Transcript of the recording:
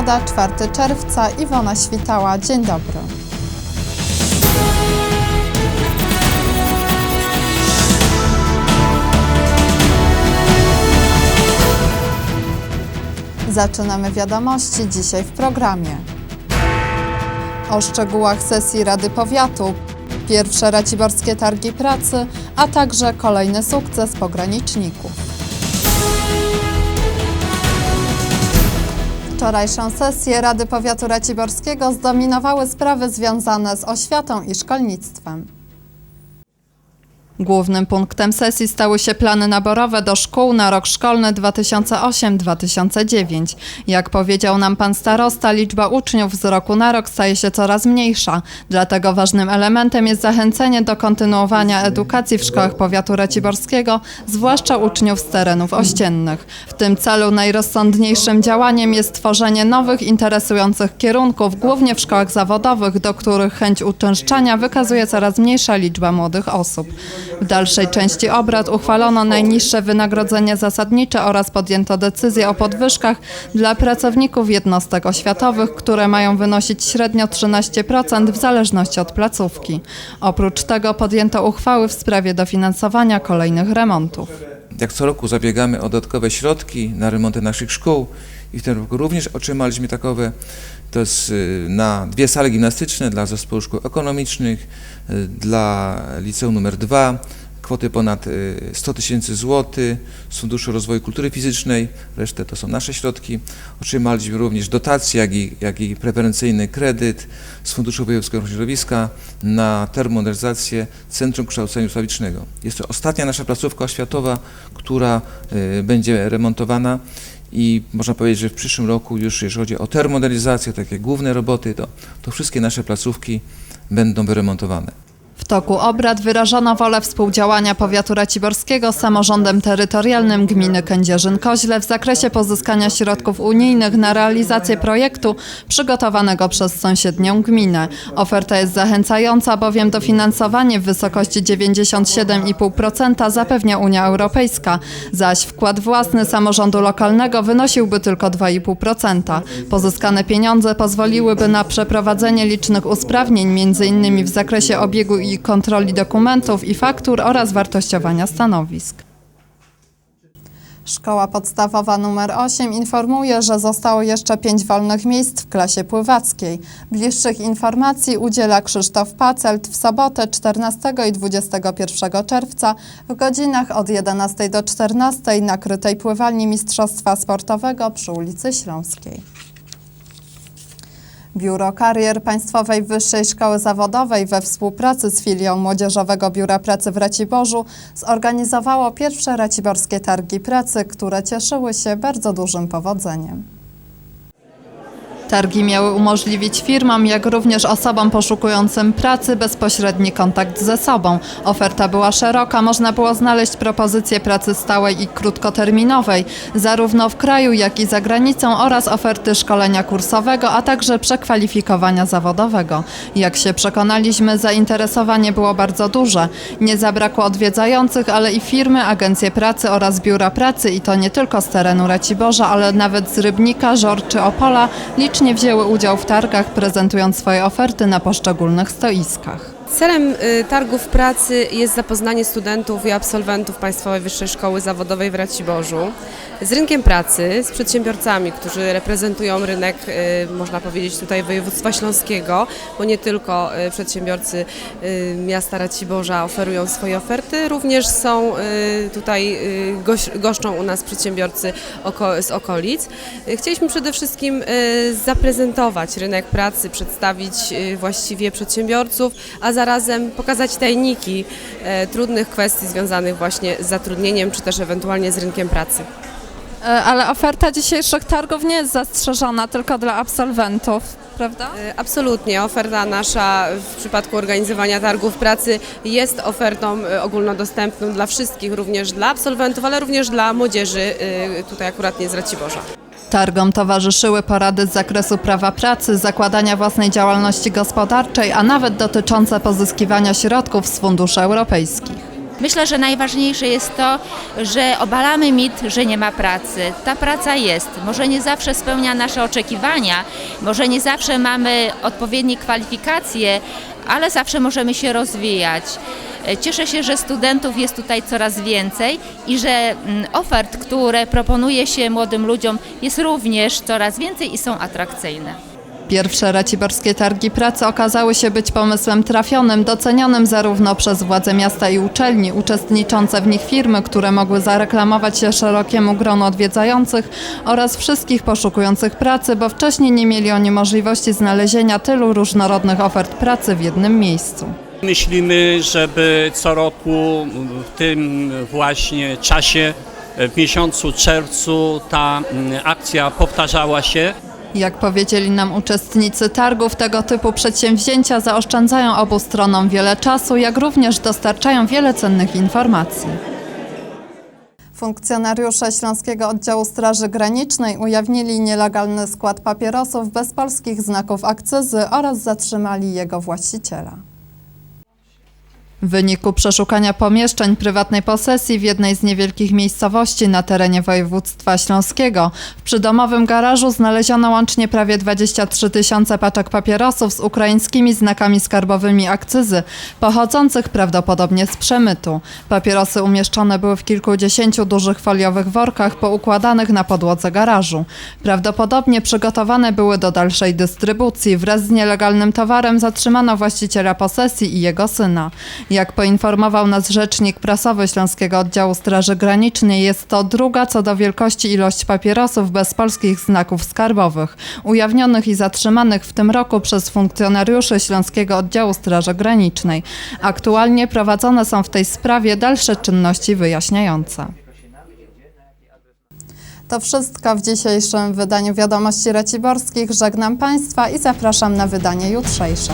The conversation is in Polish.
środa, 4 czerwca. Iwona Świtała, dzień dobry. Zaczynamy wiadomości dzisiaj w programie. O szczegółach sesji Rady Powiatu, pierwsze raciborskie targi pracy, a także kolejny sukces pograniczników. Wczorajszą sesję Rady Powiatu Raciborskiego zdominowały sprawy związane z oświatą i szkolnictwem. Głównym punktem sesji stały się plany naborowe do szkół na rok szkolny 2008-2009. Jak powiedział nam pan starosta, liczba uczniów z roku na rok staje się coraz mniejsza. Dlatego ważnym elementem jest zachęcenie do kontynuowania edukacji w szkołach powiatu raciborskiego, zwłaszcza uczniów z terenów ościennych. W tym celu najrozsądniejszym działaniem jest tworzenie nowych, interesujących kierunków, głównie w szkołach zawodowych, do których chęć uczęszczania wykazuje coraz mniejsza liczba młodych osób. W dalszej części obrad uchwalono najniższe wynagrodzenie zasadnicze oraz podjęto decyzję o podwyżkach dla pracowników jednostek oświatowych, które mają wynosić średnio 13% w zależności od placówki. Oprócz tego podjęto uchwały w sprawie dofinansowania kolejnych remontów. Jak co roku zabiegamy o dodatkowe środki na remonty naszych szkół i w tym roku również otrzymaliśmy takowe. To jest y, na dwie sale gimnastyczne dla zespołu szkół ekonomicznych, y, dla liceum numer 2, kwoty ponad y, 100 tysięcy złotych z Funduszu Rozwoju Kultury Fizycznej, resztę to są nasze środki. Otrzymaliśmy również dotacje, jak i, jak i preferencyjny kredyt z Funduszu Wojewódzkiego Środowiska na termomodernizację Centrum Kształcenia Ustawicznego. Jest to ostatnia nasza placówka oświatowa, która y, będzie remontowana i można powiedzieć, że w przyszłym roku już jeżeli chodzi o termomodernizację, takie główne roboty, to, to wszystkie nasze placówki będą wyremontowane. Toku obrad wyrażono wolę współdziałania powiatu raciborskiego z samorządem terytorialnym gminy Kędzierzyn-Koźle w zakresie pozyskania środków unijnych na realizację projektu przygotowanego przez sąsiednią gminę. Oferta jest zachęcająca, bowiem dofinansowanie w wysokości 97,5% zapewnia Unia Europejska, zaś wkład własny samorządu lokalnego wynosiłby tylko 2,5%. Pozyskane pieniądze pozwoliłyby na przeprowadzenie licznych usprawnień, m.in. w zakresie obiegu i kontroli dokumentów i faktur oraz wartościowania stanowisk. Szkoła podstawowa nr 8 informuje, że zostało jeszcze pięć wolnych miejsc w klasie pływackiej. Bliższych informacji udziela Krzysztof Pacelt w sobotę 14 i 21 czerwca w godzinach od 11 do 14 na krytej pływalni Mistrzostwa Sportowego przy ulicy Śląskiej. Biuro Karier Państwowej Wyższej Szkoły Zawodowej we współpracy z filią Młodzieżowego Biura Pracy w Raciborzu zorganizowało pierwsze raciborskie targi pracy, które cieszyły się bardzo dużym powodzeniem. Targi miały umożliwić firmom, jak również osobom poszukującym pracy bezpośredni kontakt ze sobą. Oferta była szeroka, można było znaleźć propozycje pracy stałej i krótkoterminowej, zarówno w kraju, jak i za granicą oraz oferty szkolenia kursowego, a także przekwalifikowania zawodowego. Jak się przekonaliśmy, zainteresowanie było bardzo duże. Nie zabrakło odwiedzających, ale i firmy, agencje pracy oraz biura pracy i to nie tylko z terenu Raciborza, ale nawet z Rybnika, Żor czy Opola wzięły udział w targach, prezentując swoje oferty na poszczególnych stoiskach. Celem y, targów pracy jest zapoznanie studentów i absolwentów Państwowej Wyższej Szkoły Zawodowej w Raciborzu z rynkiem pracy, z przedsiębiorcami, którzy reprezentują rynek, y, można powiedzieć tutaj województwa śląskiego, bo nie tylko y, przedsiębiorcy miasta Raciborza oferują swoje oferty, również są tutaj, goszczą u nas przedsiębiorcy z okolic. Chcieliśmy przede wszystkim zaprezentować rynek pracy, przedstawić właściwie przedsiębiorców, a zarazem pokazać tajniki e, trudnych kwestii związanych właśnie z zatrudnieniem, czy też ewentualnie z rynkiem pracy. E, Ale oferta dzisiejszych targów nie jest zastrzeżona tylko dla absolwentów, prawda? E, Absolutnie, oferta nasza w przypadku organizowania targów pracy jest ofertą ogólnodostępną dla wszystkich, również dla absolwentów, ale również dla młodzieży, tutaj akurat nie z Raciborza. Targom towarzyszyły porady z zakresu prawa pracy, zakładania własnej działalności gospodarczej, a nawet dotyczące pozyskiwania środków z funduszy europejskich. Myślę, że najważniejsze jest to, że obalamy mit, że nie ma pracy. Ta praca jest. Może nie zawsze spełnia nasze oczekiwania, może nie zawsze mamy odpowiednie kwalifikacje, ale zawsze możemy się rozwijać. E, Cieszę się, że studentów jest tutaj coraz więcej i że mm, ofert, które proponuje się młodym ludziom, jest również coraz więcej i są atrakcyjne. Pierwsze raciborskie targi pracy okazały się być pomysłem trafionym, docenionym zarówno przez władze miasta i uczelni, uczestniczące w nich firmy, które mogły zareklamować się szerokiemu gronu odwiedzających oraz wszystkich poszukujących pracy, bo wcześniej nie mieli oni możliwości znalezienia tylu różnorodnych ofert pracy w jednym miejscu. Myślimy, żeby co roku w tym właśnie czasie, w miesiącu czerwcu, ta mm, akcja powtarzała się. Jak powiedzieli nam uczestnicy targów, tego typu przedsięwzięcia zaoszczędzają obu stronom wiele czasu, jak również dostarczają wiele cennych informacji. Funkcjonariusze Śląskiego Oddziału Straży Granicznej ujawnili nielegalny skład papierosów bez polskich znaków akcyzy oraz zatrzymali jego właściciela. W wyniku przeszukania pomieszczeń prywatnej posesji w jednej z niewielkich miejscowości na terenie województwa śląskiego w przydomowym garażu znaleziono łącznie prawie 23 tysiące paczek papierosów z ukraińskimi znakami skarbowymi akcyzy, pochodzących prawdopodobnie z przemytu. Papierosy umieszczone były w kilkudziesięciu dużych foliowych workach poukładanych na podłodze garażu. Prawdopodobnie przygotowane były do dalszej dystrybucji. Wraz z nielegalnym towarem zatrzymano właściciela posesji i jego syna. Jak poinformował nas rzecznik prasowy Śląskiego Oddziału Straży Granicznej, jest to druga co do wielkości ilość papierosów bez polskich znaków skarbowych, ujawnionych i zatrzymanych w tym roku przez funkcjonariuszy Śląskiego Oddziału Straży Granicznej. Aktualnie prowadzone są w tej sprawie dalsze czynności wyjaśniające. To wszystko w dzisiejszym wydaniu Wiadomości Raciborskich. Żegnam Państwa i zapraszam na wydanie jutrzejsze.